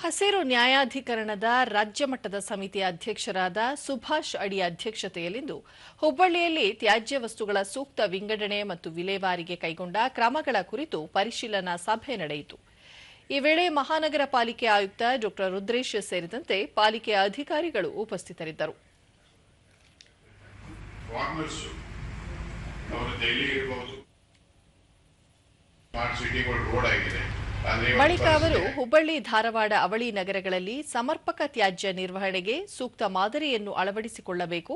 ಹಸಿರು ನ್ಯಾಯಾಧಿಕರಣದ ರಾಜ್ಯ ಮಟ್ಟದ ಸಮಿತಿಯ ಅಧ್ಯಕ್ಷರಾದ ಸುಭಾಷ್ ಅಡಿ ಅಧ್ಯಕ್ಷತೆಯಲ್ಲಿಂದು ಹುಬ್ಬಳ್ಳಿಯಲ್ಲಿ ತ್ಯಾಜ್ಯ ವಸ್ತುಗಳ ಸೂಕ್ತ ವಿಂಗಡಣೆ ಮತ್ತು ವಿಲೇವಾರಿಗೆ ಕೈಗೊಂಡ ಕ್ರಮಗಳ ಕುರಿತು ಪರಿಶೀಲನಾ ಸಭೆ ನಡೆಯಿತು. ಈ ವೇಳೆ ಮಹಾನಗರ ಪಾಲಿಕೆ ಆಯುಕ್ತ ಡಾ ರುದ್ರೇಶ್ ಸೇರಿದಂತೆ ಪಾಲಿಕೆಯ ಅಧಿಕಾರಿಗಳು ಉಪಸ್ಥಿತರಿದ್ದರು. ರೋಡ್ ಆಗಿದೆ. ಬಳಿಕ ಅವರು ಹುಬ್ಬಳ್ಳಿ ಧಾರವಾಡ ಅವಳಿ ನಗರಗಳಲ್ಲಿ ಸಮರ್ಪಕ ತ್ಯಾಜ್ಯ ನಿರ್ವಹಣೆಗೆ ಸೂಕ್ತ ಮಾದರಿಯನ್ನು ಅಳವಡಿಸಿಕೊಳ್ಳಬೇಕು.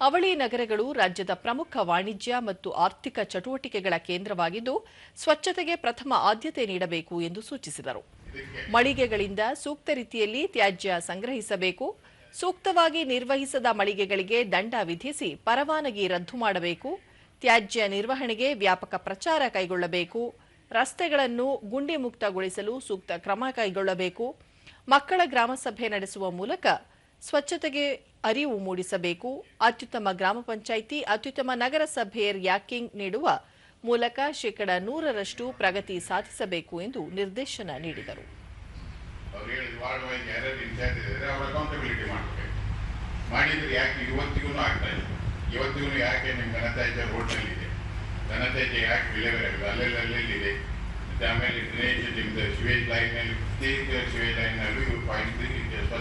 ಅವಳಿ ನಗರಗಳು ರಾಜ್ಯದ ಪ್ರಮುಖ ವಾಣಿಜ್ಯ ಮತ್ತು ಆರ್ಥಿಕ ಚಟುವಟಿಕೆಗಳ ಕೇಂದ್ರವಾಗಿದ್ದು, ಸ್ವಚ್ಛತೆಗೆ ಪ್ರಥಮ ಆದ್ಯತೆ ನೀಡಬೇಕು ಎಂದು ಸೂಚಿಸಿದರು. ಮಳಿಗೆಗಳಿಂದ ಸೂಕ್ತ ರೀತಿಯಲ್ಲಿ ತ್ಯಾಜ್ಯ ಸಂಗ್ರಹಿಸಬೇಕು. ಸೂಕ್ತವಾಗಿ ನಿರ್ವಹಿಸದ ಮಳಿಗೆಗಳಿಗೆ ದಂಡ ವಿಧಿಸಿ ಪರವಾನಗಿ ರದ್ದು ಮಾಡಬೇಕು. ತ್ಯಾಜ್ಯ ನಿರ್ವಹಣೆಗೆ ವ್ಯಾಪಕ ಪ್ರಚಾರ ಕೈಗೊಳ್ಳಬೇಕು. ರಸ್ತೆಗಳನ್ನು ಗುಂಡಿ ಮುಕ್ತಗೊಳಿಸಲು ಸೂಕ್ತ ಕ್ರಮ ಕೈಗೊಳ್ಳಬೇಕು. ಮಕ್ಕಳ ಗ್ರಾಮಸಭೆ ನಡೆಸುವ ಮೂಲಕ ಸ್ವಚ್ಛತೆಗೆ ಅರಿವು ಮೂಡಿಸಬೇಕು. ಅತ್ಯುತ್ತಮ ಗ್ರಾಮ ಪಂಚಾಯಿತಿ, ಅತ್ಯುತ್ತಮ ನಗರಸಭೆ ರ್ಯಾಕಿಂಗ್ ನೀಡುವ ಮೂಲಕ ಶೇಕಡ ನೂರರಷ್ಟು ಪ್ರಗತಿ ಸಾಧಿಸಬೇಕು ಎಂದು ನಿರ್ದೇಶನ ನೀಡಿದರು. ಮಾಡಿದ್ರೆ ಯಾಕೆ ಇವತ್ತಿಗೂ ಆಗ್ತಾ ಇಲ್ಲ? ಇವತ್ತಿಗೂ ಯಾಕೆ ನಿಮ್ಮ ಘನತ್ಯಾಜ್ಯ ರೋಡ್ನಲ್ಲಿದೆ ಘನತ್ಯಾಜ್ಯ ಯಾಕೆ ವಿಲೇವಾರಿ ಆಗಿದೆ ಅಲ್ಲೆಲ್ಲ ಅಲ್ಲೆಲ್ಲಿದೆ ಮತ್ತೆ ಆಮೇಲೆ ಡ್ರೈನೇಜ್ ನಿಮ್ದು ಸಿವೇಜ್ ಲೈನಲ್ಲಿ ಸಿವೇಜ್ ಲೈನ್ನಲ್ಲೂ ಇವ್ರು ಪಾಯಿಂಟ್ ಸ್ವಲ್ಪ ಡಿಸ್ಪೋಸಲ್